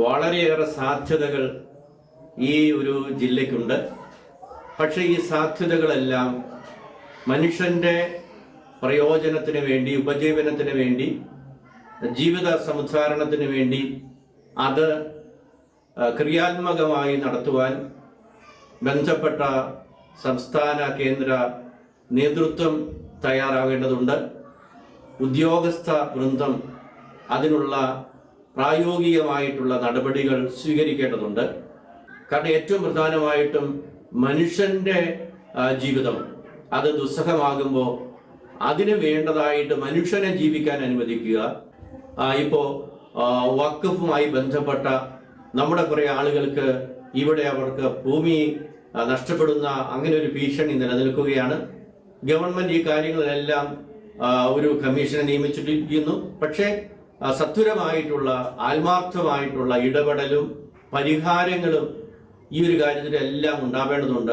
വളരെയേറെ സാധ്യതകൾ ഈ ഒരു ജില്ലയ്ക്കുണ്ട്. പക്ഷേ ഈ സാധ്യതകളെല്ലാം മനുഷ്യന്റെ പ്രയോജനത്തിന് വേണ്ടി ഉപജീവനത്തിന് വേണ്ടി ജീവിത സംസാരണത്തിന് വേണ്ടി അത് ക്രിയാത്മകമായി നടത്തുവാൻ ബന്ധപ്പെട്ട സംസ്ഥാന കേന്ദ്ര നേതൃത്വം തയ്യാറാകേണ്ടതുണ്ട്. ഉദ്യോഗസ്ഥ വൃന്ദം അതിനുള്ള പ്രായോഗികമായിട്ടുള്ള നടപടികൾ സ്വീകരിക്കേണ്ടതുണ്ട്. കാരണം ഏറ്റവും പ്രധാനമായിട്ടും മനുഷ്യന്റെ ജീവിതം അത് ദുസ്സഹമാകുമ്പോൾ അതിന് വേണ്ടതായിട്ട് മനുഷ്യനെ ജീവിക്കാൻ അനുവദിക്കുക. ഇപ്പോൾ വഖഫുമായി ബന്ധപ്പെട്ട നമ്മുടെ കുറേ ആളുകൾക്ക് ഇവിടെ അവർക്ക് ഭൂമി നഷ്ടപ്പെടുന്ന അങ്ങനെ ഒരു ഭീഷണി നിലനിൽക്കുകയാണ്. ഗവൺമെന്റ് ഈ കാര്യങ്ങളിലെല്ലാം ഒരു കമ്മീഷനെ നിയമിച്ചിട്ടിരിക്കുന്നു. പക്ഷേ സത്വരമായിട്ടുള്ള ആത്മാർത്ഥമായിട്ടുള്ള ഇടപെടലും പരിഹാരങ്ങളും ഈ ഒരു കാര്യത്തിലെല്ലാം ഉണ്ടാവേണ്ടതുണ്ട്.